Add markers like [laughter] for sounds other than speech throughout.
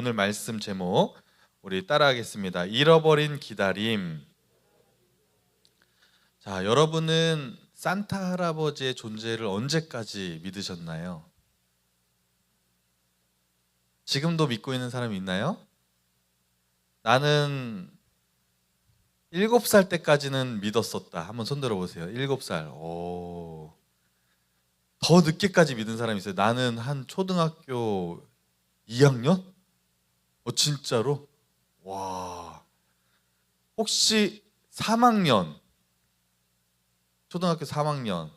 오늘 말씀 제목 우리 따라하겠습니다. 잃어버린 기다림. 자, 여러분은 산타 할아버지의 존재를 언제까지 믿으셨나요? 지금도 믿고 있는 사람이 있나요? 나는 일곱 살 때까지는 믿었었다. 한번 손 들어 보세요. 일곱 살. 오. 더 늦게까지 믿은 사람이 있어요. 나는 한 초등학교 2학년? 어 진짜로? 와. 혹시 3학년? 초등학교 3학년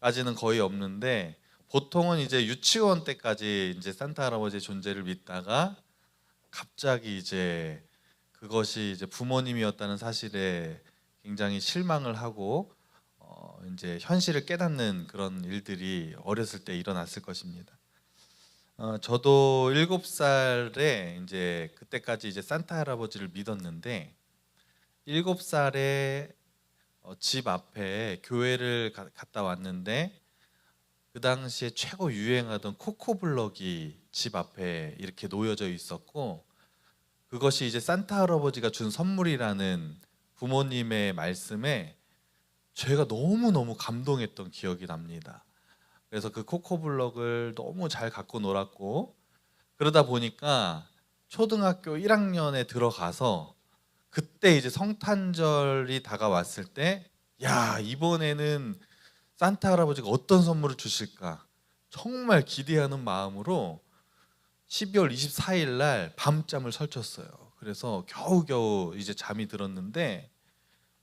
까지는 거의 없는데 보통은 이제 유치원 때까지 이제 산타 할아버지의 존재를 믿다가 갑자기 이제 그것이 이제 부모님이었다는 사실에 굉장히 실망을 하고 어 이제 현실을 깨닫는 그런 일들이 어렸을 때 일어났을 것입니다. 어 저도 일곱 살에 이제 그때까지 이제 산타 할아버지를 믿었는데 일곱 살에 어, 집 앞에 교회를 가- 갔다 왔는데 그 당시에 최고 유행하던 코코블럭이 집 앞에 이렇게 놓여져 있었고 그것이 이제 산타 할아버지가 준 선물이라는 부모님의 말씀에 제가 너무 너무 감동했던 기억이 납니다. 그래서 그 코코블럭을 너무 잘 갖고 놀았고 그러다 보니까 초등학교 1학년에 들어가서 그때 이제 성탄절이 다가왔을 때 야 이번에는 산타 할아버지가 어떤 선물을 주실까 정말 기대하는 마음으로 12월 24일 날 밤잠을 설쳤어요. 그래서 겨우겨우 이제 잠이 들었는데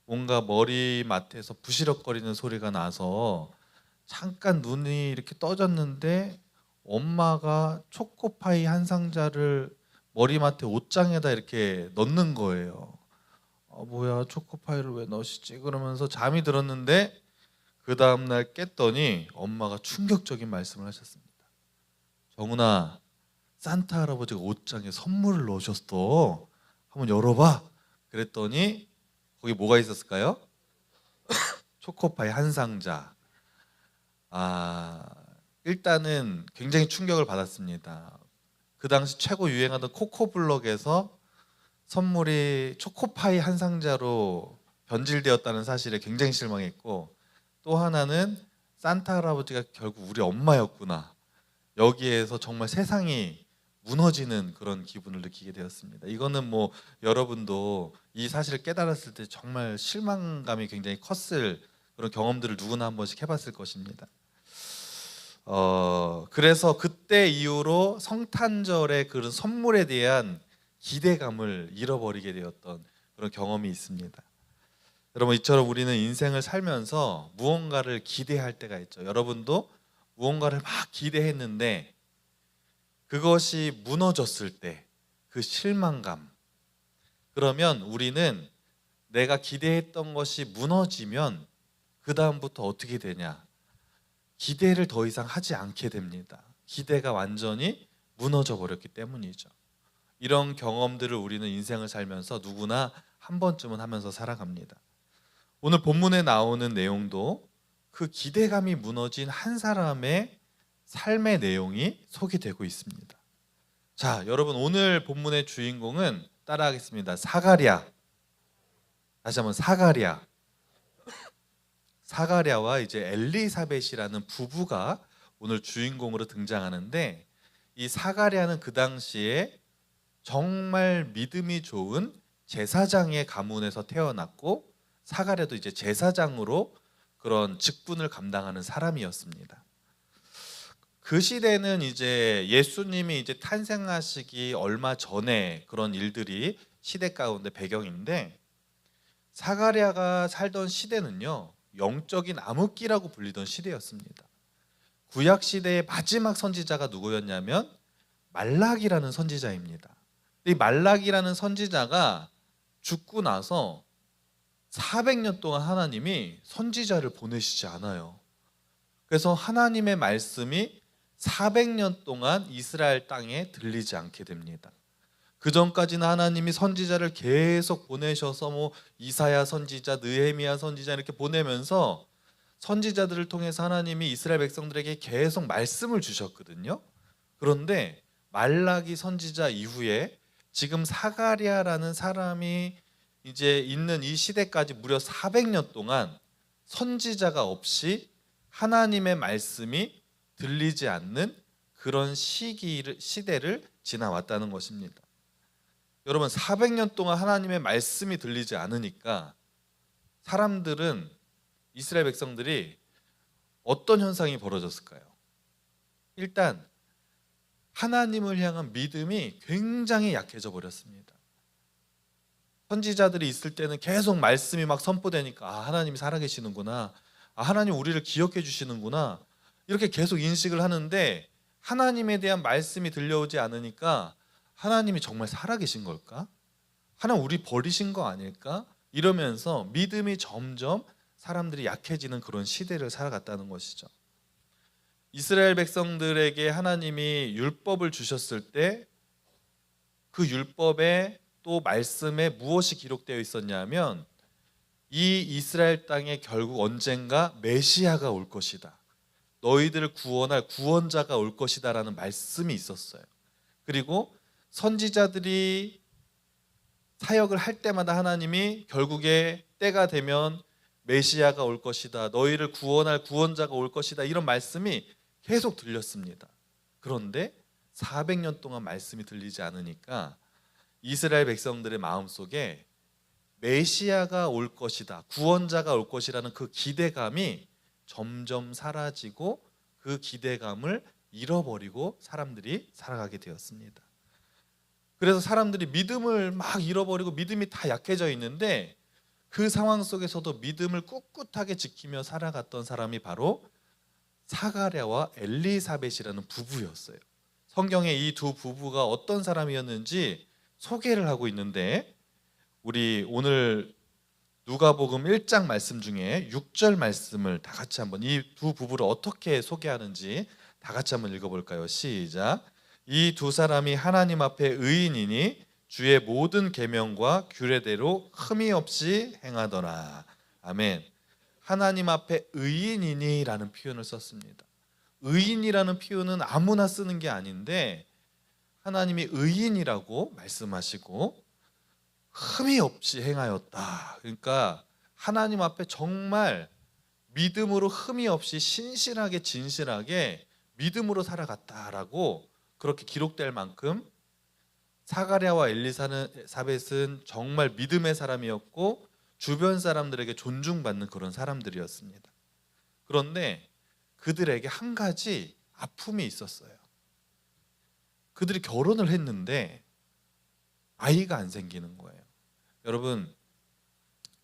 뭔가 머리맡에서 부시럭거리는 소리가 나서 잠깐 눈이 이렇게 떠졌는데 엄마가 초코파이 한 상자를 머리맡에 옷장에다 이렇게 넣는 거예요. 아 뭐야 초코파이를 왜 넣으시지? 그러면서 잠이 들었는데 그 다음 날 깼더니 엄마가 충격적인 말씀을 하셨습니다. 정훈아, 산타 할아버지가 옷장에 선물을 넣으셨어. 한번 열어봐. 그랬더니 거기 뭐가 있었을까요? [coughs] 초코파이 한 상자. 아 일단은 굉장히 충격을 받았습니다. 그 당시 최고 유행하던 코코블럭에서 선물이 초코파이 한 상자로 변질되었다는 사실에 굉장히 실망했고 또 하나는 산타 할아버지가 결국 우리 엄마였구나. 여기에서 정말 세상이 무너지는 그런 기분을 느끼게 되었습니다. 이거는 뭐 여러분도 이 사실을 깨달았을 때 정말 실망감이 굉장히 컸을 그런 경험들을 누구나 한 번씩 해봤을 것입니다. 어 그래서 그때 이후로 성탄절의 그런 선물에 대한 기대감을 잃어버리게 되었던 그런 경험이 있습니다. 여러분 이처럼 우리는 인생을 살면서 무언가를 기대할 때가 있죠. 여러분도 무언가를 막 기대했는데 그것이 무너졌을 때 그 실망감 그러면 우리는 내가 기대했던 것이 무너지면 그 다음부터 어떻게 되냐 기대를 더 이상 하지 않게 됩니다. 기대가 완전히 무너져 버렸기 때문이죠. 이런 경험들을 우리는 인생을 살면서 누구나 한 번쯤은 하면서 살아갑니다. 오늘 본문에 나오는 내용도 그 기대감이 무너진 한 사람의 삶의 내용이 소개되고 있습니다. 자, 여러분 오늘 본문의 주인공은 따라하겠습니다. 사가랴. 다시 한번 사가랴. 사가랴와 이제 엘리사벳이라는 부부가 오늘 주인공으로 등장하는데 이 사가랴는 그 당시에 정말 믿음이 좋은 제사장의 가문에서 태어났고 사가랴도 이제 제사장으로 그런 직분을 감당하는 사람이었습니다. 그 시대는 이제 예수님이 이제 탄생하시기 얼마 전에 그런 일들이 시대 가운데 배경인데 사가랴가 살던 시대는요 영적인 암흑기라고 불리던 시대였습니다. 구약 시대의 마지막 선지자가 누구였냐면 말락이라는 선지자입니다. 이 말락이라는 선지자가 죽고 나서 400년 동안 하나님이 선지자를 보내시지 않아요. 그래서 하나님의 말씀이 400년 동안 이스라엘 땅에 들리지 않게 됩니다. 그 전까지는 하나님이 선지자를 계속 보내셔서 뭐 이사야 선지자, 느헤미야 선지자 이렇게 보내면서 선지자들을 통해서 하나님이 이스라엘 백성들에게 계속 말씀을 주셨거든요. 그런데 말라기 선지자 이후에 지금 사가랴라는 사람이 이제 있는 이 시대까지 무려 400년 동안 선지자가 없이 하나님의 말씀이 들리지 않는 그런 시기를 시대를 지나왔다는 것입니다. 여러분 400년 동안 하나님의 말씀이 들리지 않으니까 사람들은 이스라엘 백성들이 어떤 현상이 벌어졌을까요? 일단 하나님을 향한 믿음이 굉장히 약해져 버렸습니다. 선지자들이 있을 때는 계속 말씀이 막 선포되니까 아, 하나님이 살아계시는구나. 아, 하나님 우리를 기억해 주시는구나. 이렇게 계속 인식을 하는데 하나님에 대한 말씀이 들려오지 않으니까 하나님이 정말 살아계신 걸까? 하나님 우리 버리신 거 아닐까? 이러면서 믿음이 점점 사람들이 약해지는 그런 시대를 살아갔다는 것이죠. 이스라엘 백성들에게 하나님이 율법을 주셨을 때 그 율법에 또 말씀에 무엇이 기록되어 있었냐면 이 이스라엘 땅에 결국 언젠가 메시아가 올 것이다. 너희들을 구원할 구원자가 올 것이다라는 말씀이 있었어요. 그리고 선지자들이 사역을 할 때마다 하나님이 결국에 때가 되면 메시아가 올 것이다. 너희를 구원할 구원자가 올 것이다. 이런 말씀이 계속 들렸습니다. 그런데 400년 동안 말씀이 들리지 않으니까 이스라엘 백성들의 마음속에 메시아가 올 것이다. 구원자가 올 것이라는 그 기대감이 점점 사라지고 그 기대감을 잃어버리고 사람들이 살아가게 되었습니다. 그래서 사람들이 믿음을 막 잃어버리고 믿음이 다 약해져 있는데 그 상황 속에서도 믿음을 꿋꿋하게 지키며 살아갔던 사람이 바로 사가랴와 엘리사벳이라는 부부였어요. 성경에 이 두 부부가 어떤 사람이었는지 소개를 하고 있는데 우리 오늘 누가복음 1장 말씀 중에 6절 말씀을 다 같이 한번 이 두 부부를 어떻게 소개하는지 다 같이 한번 읽어볼까요? 시작. 이 두 사람이 하나님 앞에 의인이니 주의 모든 계명과 규례대로 흠이 없이 행하더라. 아멘. 하나님 앞에 의인이니라는 표현을 썼습니다. 의인이라는 표현은 아무나 쓰는 게 아닌데 하나님이 의인이라고 말씀하시고 흠이 없이 행하였다. 그러니까 하나님 앞에 정말 믿음으로 흠이 없이 신실하게 진실하게 믿음으로 살아갔다라고 그렇게 기록될 만큼 사가랴와 엘리사벳은 정말 믿음의 사람이었고 주변 사람들에게 존중받는 그런 사람들이었습니다. 그런데 그들에게 한 가지 아픔이 있었어요. 그들이 결혼을 했는데 아이가 안 생기는 거예요. 여러분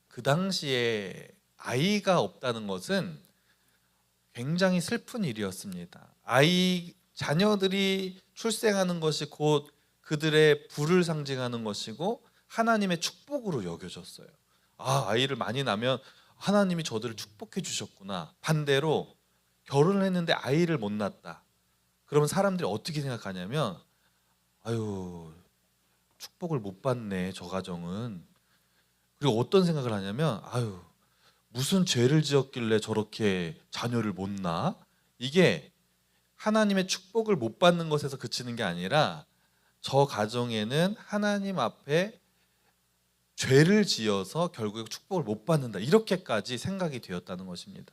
그 당시에 아이가 없다는 것은 굉장히 슬픈 일이었습니다. 아이 자녀들이 출생하는 것이 곧 그들의 부를 상징하는 것이고 하나님의 축복으로 여겨졌어요. 아, 아이를 많이 낳으면 하나님이 저들을 축복해 주셨구나. 반대로 결혼을 했는데 아이를 못 낳았다. 그러면 사람들이 어떻게 생각하냐면 아유, 축복을 못 받네, 저 가정은. 그리고 어떤 생각을 하냐면 아유, 무슨 죄를 지었길래 저렇게 자녀를 못 낳아? 이게 하나님의 축복을 못 받는 것에서 그치는 게 아니라 저 가정에는 하나님 앞에 죄를 지어서 결국에 축복을 못 받는다. 이렇게까지 생각이 되었다는 것입니다.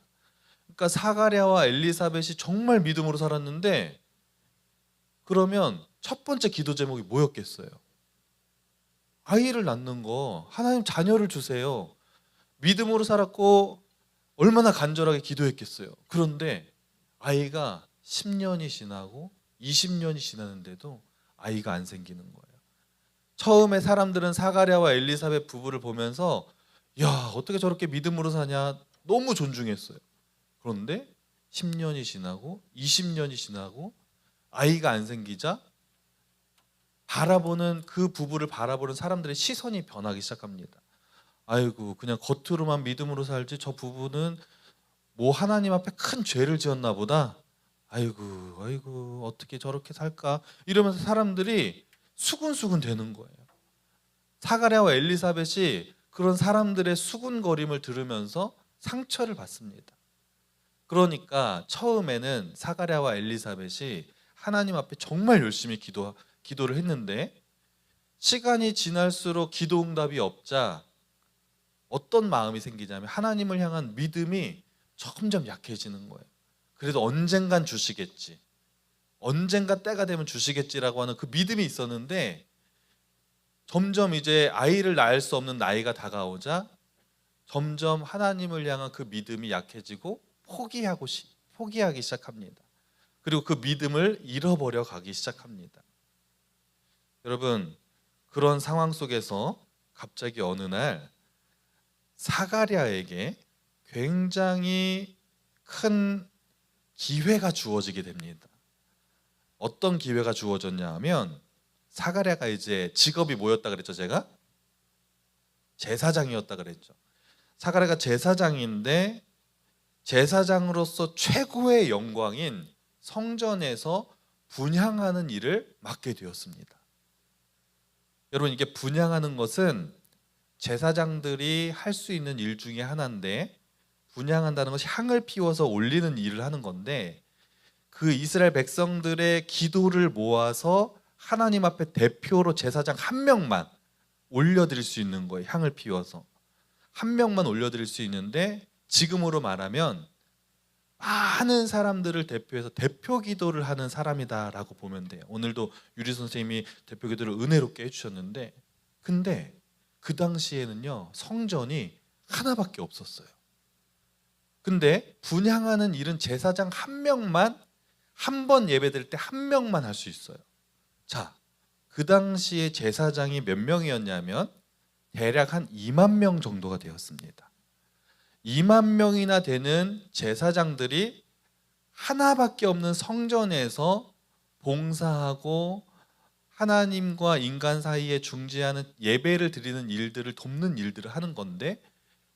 그러니까 사가랴와 엘리사벳이 정말 믿음으로 살았는데 그러면 첫 번째 기도 제목이 뭐였겠어요? 아이를 낳는 거, 하나님 자녀를 주세요. 믿음으로 살았고 얼마나 간절하게 기도했겠어요. 그런데 아이가 10년이 지나고 20년이 지났는데도 아이가 안 생기는 거예요. 처음에 사람들은 사가랴와 엘리사벳 부부를 보면서 야 어떻게 저렇게 믿음으로 사냐 너무 존중했어요. 그런데 10년이 지나고 20년이 지나고 아이가 안 생기자 바라보는 그 부부를 바라보는 사람들의 시선이 변하기 시작합니다. 아이고 그냥 겉으로만 믿음으로 살지 저 부부는 뭐 하나님 앞에 큰 죄를 지었나 보다. 아이고 아이고 어떻게 저렇게 살까 이러면서 사람들이 수군수군 되는 거예요. 사가랴와 엘리사벳이 그런 사람들의 수군거림을 들으면서 상처를 받습니다. 그러니까 처음에는 사가랴와 엘리사벳이 하나님 앞에 정말 열심히 기도 기도를 했는데 시간이 지날수록 기도 응답이 없자 어떤 마음이 생기냐면 하나님을 향한 믿음이 점점 약해지는 거예요. 그래도 언젠간 주시겠지. 언젠가 때가 되면 주시겠지라고 하는 그 믿음이 있었는데 점점 이제 아이를 낳을 수 없는 나이가 다가오자 점점 하나님을 향한 그 믿음이 약해지고 포기하고 시, 포기하기 시작합니다. 그리고 그 믿음을 잃어버려 가기 시작합니다. 여러분 그런 상황 속에서 갑자기 어느 날 사가랴에게 굉장히 큰 기회가 주어지게 됩니다. 어떤 기회가 주어졌냐 하면 사가랴가 이제 직업이 뭐였다 그랬죠, 제가? 제사장이었다 그랬죠. 사가랴가 제사장인데 제사장으로서 최고의 영광인 성전에서 분향하는 일을 맡게 되었습니다. 여러분 이게 분향하는 것은 제사장들이 할 수 있는 일 중에 하나인데 분향한다는 것이 향을 피워서 올리는 일을 하는 건데 그 이스라엘 백성들의 기도를 모아서 하나님 앞에 대표로 제사장 한 명만 올려드릴 수 있는 거예요. 향을 피워서 한 명만 올려드릴 수 있는데 지금으로 말하면 많은 사람들을 대표해서 대표 기도를 하는 사람이다라고 보면 돼요. 오늘도 유리 선생님이 대표 기도를 은혜롭게 해주셨는데, 근데 그 당시에는요 성전이 하나밖에 없었어요. 근데 분향하는 일은 제사장 한 명만 한 번 예배 드릴 때한 명만 할 수 있어요. 자, 그 당시에 제사장이 몇 명이었냐면 대략 한 2만 명 정도가 되었습니다. 2만 명이나 되는 제사장들이 하나밖에 없는 성전에서 봉사하고 하나님과 인간 사이에 중재하는 예배를 드리는 일들을 돕는 일들을 하는 건데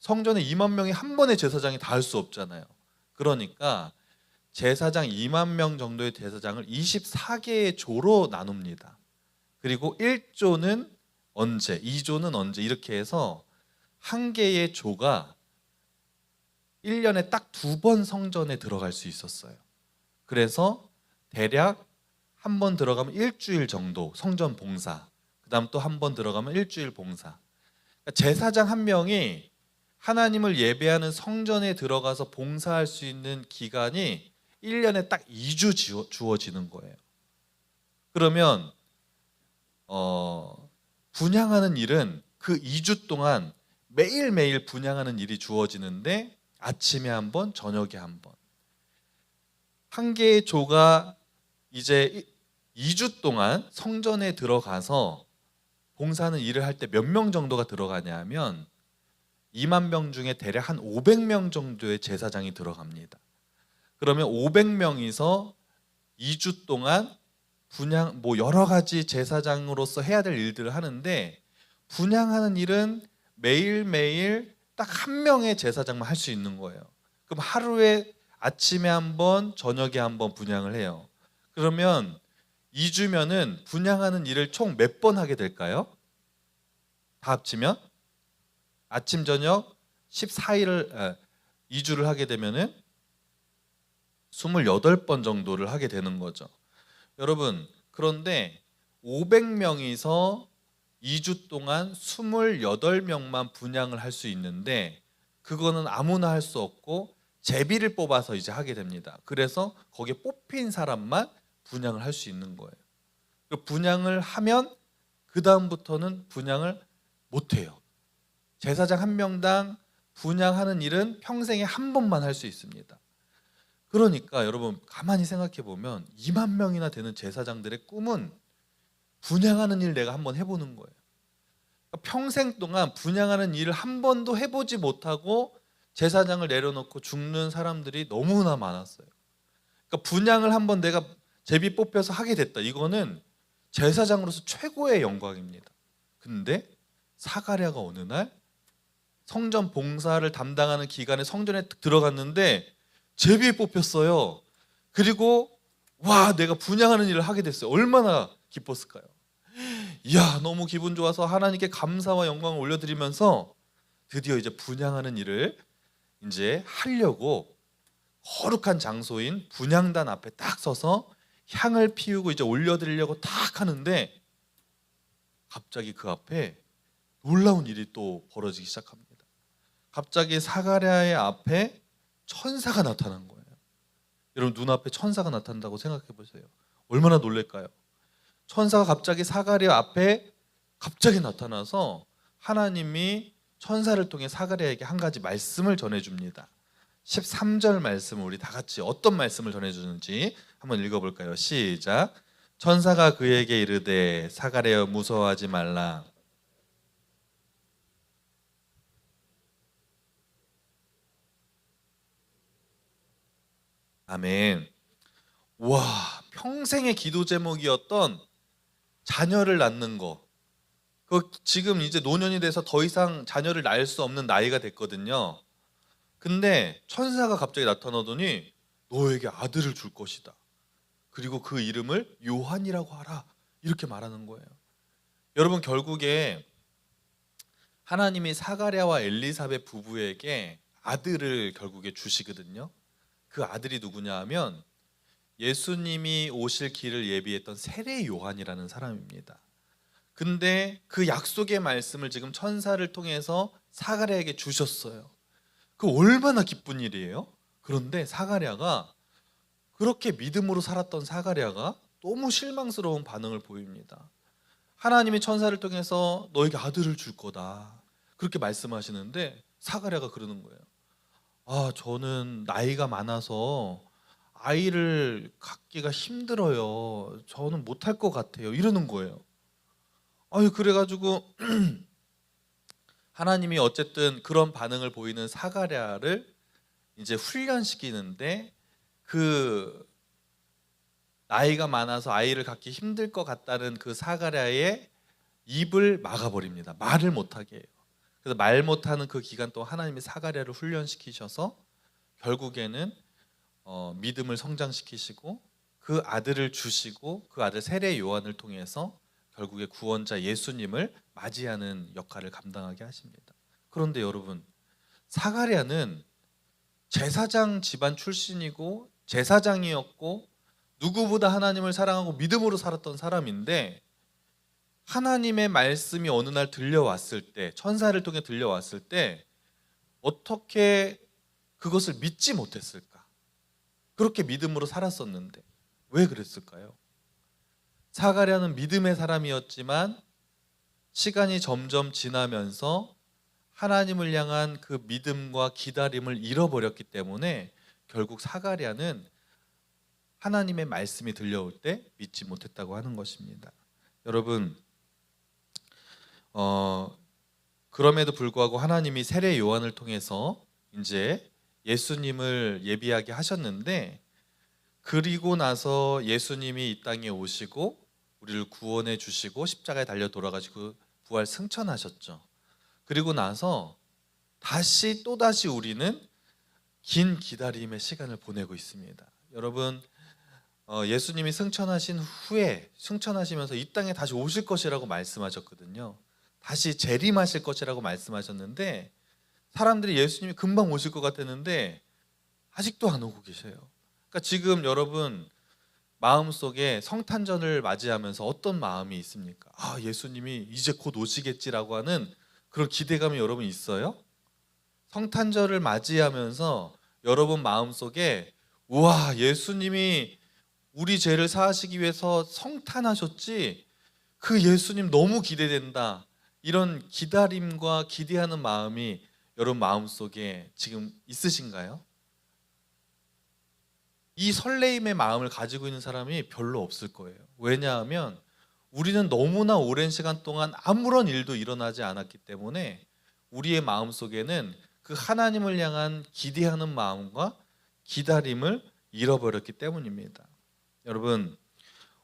성전에 2만 명이 한 번에 제사장이 다 할 수 없잖아요. 그러니까 제사장 2만 명 정도의 제사장을 24개의 조로 나눕니다. 그리고 1조는 언제, 2조는 언제 이렇게 해서 한 개의 조가 1년에 딱 두 번 성전에 들어갈 수 있었어요. 그래서 대략 한 번 들어가면 일주일 정도 성전 봉사. 그다음 또 한 번 들어가면 일주일 봉사. 그러니까 제사장 한 명이 하나님을 예배하는 성전에 들어가서 봉사할 수 있는 기간이 1년에 딱 2주 지워- 주어지는 거예요. 그러면 어, 분양하는 일은 그 2주 동안 매일매일 분양하는 일이 주어지는데 아침에 한 번, 저녁에 한 번. 한 개의 조가 이제 2주 동안 성전에 들어가서 봉사하는 일을 할 때 몇 명 정도가 들어가냐면 2만 명 중에 대략 한 500명 정도의 제사장이 들어갑니다. 그러면 500명이서 2주 동안 분양 뭐 여러 가지 제사장으로서 해야 될 일들을 하는데 분양하는 일은 매일매일 딱 한 명의 제사장만 할 수 있는 거예요. 그럼 하루에 아침에 한 번, 저녁에 한 번 분양을 해요. 그러면 2주면은 분양하는 일을 총 몇 번 하게 될까요? 다 합치면 아침 저녁 14일을 2주를 하게 되면은 28번 정도를 하게 되는 거죠. 여러분, 그런데 500명이서 2주 동안 28명만 분양을 할 수 있는데 그거는 아무나 할 수 없고 제비를 뽑아서 이제 하게 됩니다. 그래서 거기에 뽑힌 사람만 분양을 할 수 있는 거예요. 그 분양을 하면 그 다음부터는 분양을 못 해요. 제사장 한 명당 분양하는 일은 평생에 한 번만 할 수 있습니다. 그러니까 여러분 가만히 생각해 보면 2만 명이나 되는 제사장들의 꿈은 분양하는 일 내가 한번 해보는 거예요. 그러니까 평생 동안 분양하는 일을 한 번도 해보지 못하고 제사장을 내려놓고 죽는 사람들이 너무나 많았어요. 그러니까 분양을 한번 내가 제비 뽑혀서 하게 됐다. 이거는 제사장으로서 최고의 영광입니다. 근데 사가랴가 어느 날 성전 봉사를 담당하는 기간에 성전에 들어갔는데 제비에 뽑혔어요. 그리고 와 내가 분양하는 일을 하게 됐어요. 얼마나 기뻤을까요? 이야 너무 기분 좋아서 하나님께 감사와 영광을 올려드리면서 드디어 이제 분양하는 일을 이제 하려고 거룩한 장소인 분양단 앞에 딱 서서 향을 피우고 이제 올려드리려고 탁 하는데 갑자기 그 앞에 놀라운 일이 또 벌어지기 시작합니다. 갑자기 사가랴의 앞에 천사가 나타난 거예요. 여러분 눈앞에 천사가 나타난다고 생각해 보세요. 얼마나 놀랄까요? 천사가 갑자기 사가랴 앞에 갑자기 나타나서 하나님이 천사를 통해 사가랴에게 한 가지 말씀을 전해 줍니다. 13절 말씀을 우리 다 같이 어떤 말씀을 전해 주는지 한번 읽어 볼까요? 시작. 천사가 그에게 이르되 사가랴여 무서워하지 말라. 아멘. 와, 평생의 기도 제목이었던 자녀를 낳는 거. 그 지금 이제 노년이 돼서 더 이상 자녀를 낳을 수 없는 나이가 됐거든요. 근데 천사가 갑자기 나타나더니 너에게 아들을 줄 것이다. 그리고 그 이름을 요한이라고 하라. 이렇게 말하는 거예요. 여러분 결국에 하나님이 사가랴와 엘리사벳 부부에게 아들을 결국에 주시거든요. 그 아들이 누구냐 하면 예수님이 오실 길을 예비했던 세례 요한이라는 사람입니다. 근데 그 약속의 말씀을 지금 천사를 통해서 사가랴에게 주셨어요. 그 얼마나 기쁜 일이에요. 그런데 사가랴가 그렇게 믿음으로 살았던 사가랴가 너무 실망스러운 반응을 보입니다. 하나님이 천사를 통해서 너에게 아들을 줄 거다. 그렇게 말씀하시는데 사가랴가 그러는 거예요. 아, 저는 나이가 많아서 아이를 갖기가 힘들어요. 저는 못할 것 같아요. 이러는 거예요. 아유, 그래가지고 [clears throat] 하나님이 어쨌든 그런 반응을 보이는 사가랴를 이제 훈련시키는데 그 나이가 많아서 아이를 갖기 힘들 것 같다는 그 사가랴의 입을 막아버립니다. 말을 못하게 해요. 그래서 말 못하는 그 기간 동안 하나님이 사가랴를 훈련시키셔서 결국에는 어, 믿음을 성장시키시고 그 아들을 주시고 그 아들 세례 요한을 통해서 결국에 구원자 예수님을 맞이하는 역할을 감당하게 하십니다. 그런데 여러분 사가랴는 제사장 집안 출신이고 제사장이었고 누구보다 하나님을 사랑하고 믿음으로 살았던 사람인데 하나님의 말씀이 어느 날 들려왔을 때 천사를 통해 들려왔을 때 어떻게 그것을 믿지 못했을까? 그렇게 믿음으로 살았었는데 왜 그랬을까요? 사가랴는 믿음의 사람이었지만 시간이 점점 지나면서 하나님을 향한 그 믿음과 기다림을 잃어버렸기 때문에 결국 사가랴는 하나님의 말씀이 들려올 때 믿지 못했다고 하는 것입니다. 여러분, 어, 그럼에도 불구하고 하나님이 세례 요한을 통해서 이제 예수님을 예비하게 하셨는데 그리고 나서 예수님이 이 땅에 오시고 우리를 구원해 주시고 십자가에 달려 돌아가시고 부활 승천하셨죠. 그리고 나서 다시 또 다시 우리는 긴 기다림의 시간을 보내고 있습니다. 여러분 어, 예수님이 승천하신 후에 승천하시면서 이 땅에 다시 오실 것이라고 말씀하셨거든요. 다시 재림하실 것이라고 말씀하셨는데 사람들이 예수님이 금방 오실 것 같았는데 아직도 안 오고 계세요. 그러니까 지금 여러분 마음속에 성탄절을 맞이하면서 어떤 마음이 있습니까? 아, 예수님이 이제 곧 오시겠지라고 하는 그런 기대감이 여러분 있어요? 성탄절을 맞이하면서 여러분 마음속에 우와, 예수님이 우리 죄를 사하시기 위해서 성탄하셨지. 그 예수님 너무 기대된다. 이런 기다림과 기대하는 마음이 여러분 마음속에 지금 있으신가요? 이 설레임의 마음을 가지고 있는 사람이 별로 없을 거예요. 왜냐하면 우리는 너무나 오랜 시간 동안 아무런 일도 일어나지 않았기 때문에 우리의 마음 속에는 그 하나님을 향한 기대하는 마음과 기다림을 잃어버렸기 때문입니다. 여러분,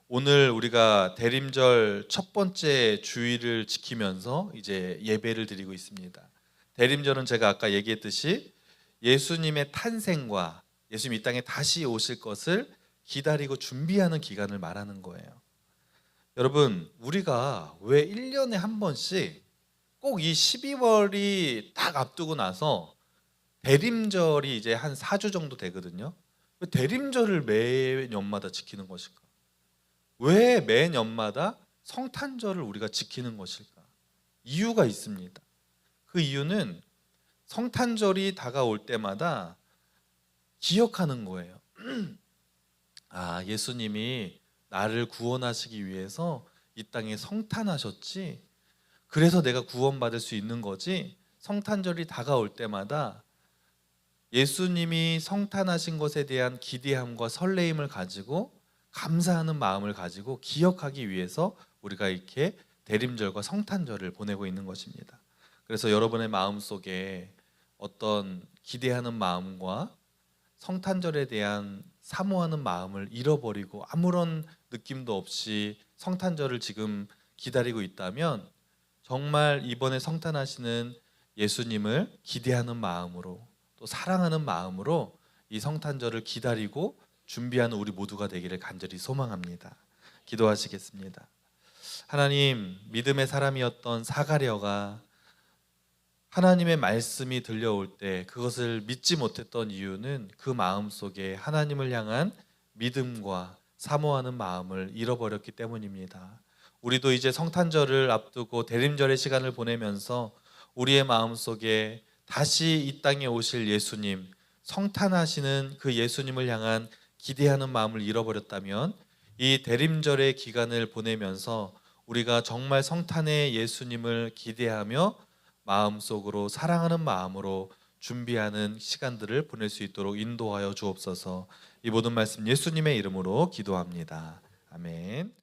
오늘 우리가 대림절 첫 번째 주일을 지키면서 이제 예배를 드리고 있습니다. 대림절은 제가 아까 얘기했듯이 예수님의 탄생과 예수님 이 땅에 다시 오실 것을 기다리고 준비하는 기간을 말하는 거예요. 여러분, 우리가 왜 1년에 한 번씩 꼭 이 12월이 딱 앞두고 나서 대림절이 이제 한 4주 정도 되거든요. 왜 대림절을 매 년마다 지키는 것일까? 왜 매년마다 성탄절을 우리가 지키는 것일까? 이유가 있습니다. 그 이유는 성탄절이 다가올 때마다 기억하는 거예요. [clears throat] 아, 예수님이 나를 구원하시기 위해서 이 땅에 성탄하셨지. 그래서 내가 구원받을 수 있는 거지. 성탄절이 다가올 때마다 예수님이 성탄하신 것에 대한 기대함과 설레임을 가지고 감사하는 마음을 가지고 기억하기 위해서 우리가 이렇게 대림절과 성탄절을 보내고 있는 것입니다. 그래서 여러분의 마음 속에 어떤 기대하는 마음과 성탄절에 대한 사모하는 마음을 잃어버리고 아무런 느낌도 없이 성탄절을 지금 기다리고 있다면 정말 이번에 성탄하시는 예수님을 기대하는 마음으로 또 사랑하는 마음으로 이 성탄절을 기다리고 준비하는 우리 모두가 되기를 간절히 소망합니다. 기도하시겠습니다. 하나님, 믿음의 사람이었던 사가랴가 하나님의 말씀이 들려올 때 그것을 믿지 못했던 이유는 그 마음 속에 하나님을 향한 믿음과 사모하는 마음을 잃어버렸기 때문입니다. 우리도 이제 성탄절을 앞두고 대림절의 시간을 보내면서 우리의 마음 속에 다시 이 땅에 오실 예수님, 성탄하시는 그 예수님을 향한 기대하는 마음을 잃어버렸다면 이 대림절의 기간을 보내면서 우리가 정말 성탄의 예수님을 기대하며 마음속으로 사랑하는 마음으로 준비하는 시간들을 보낼 수 있도록 인도하여 주옵소서. 이 모든 말씀 예수님의 이름으로 기도합니다. 아멘.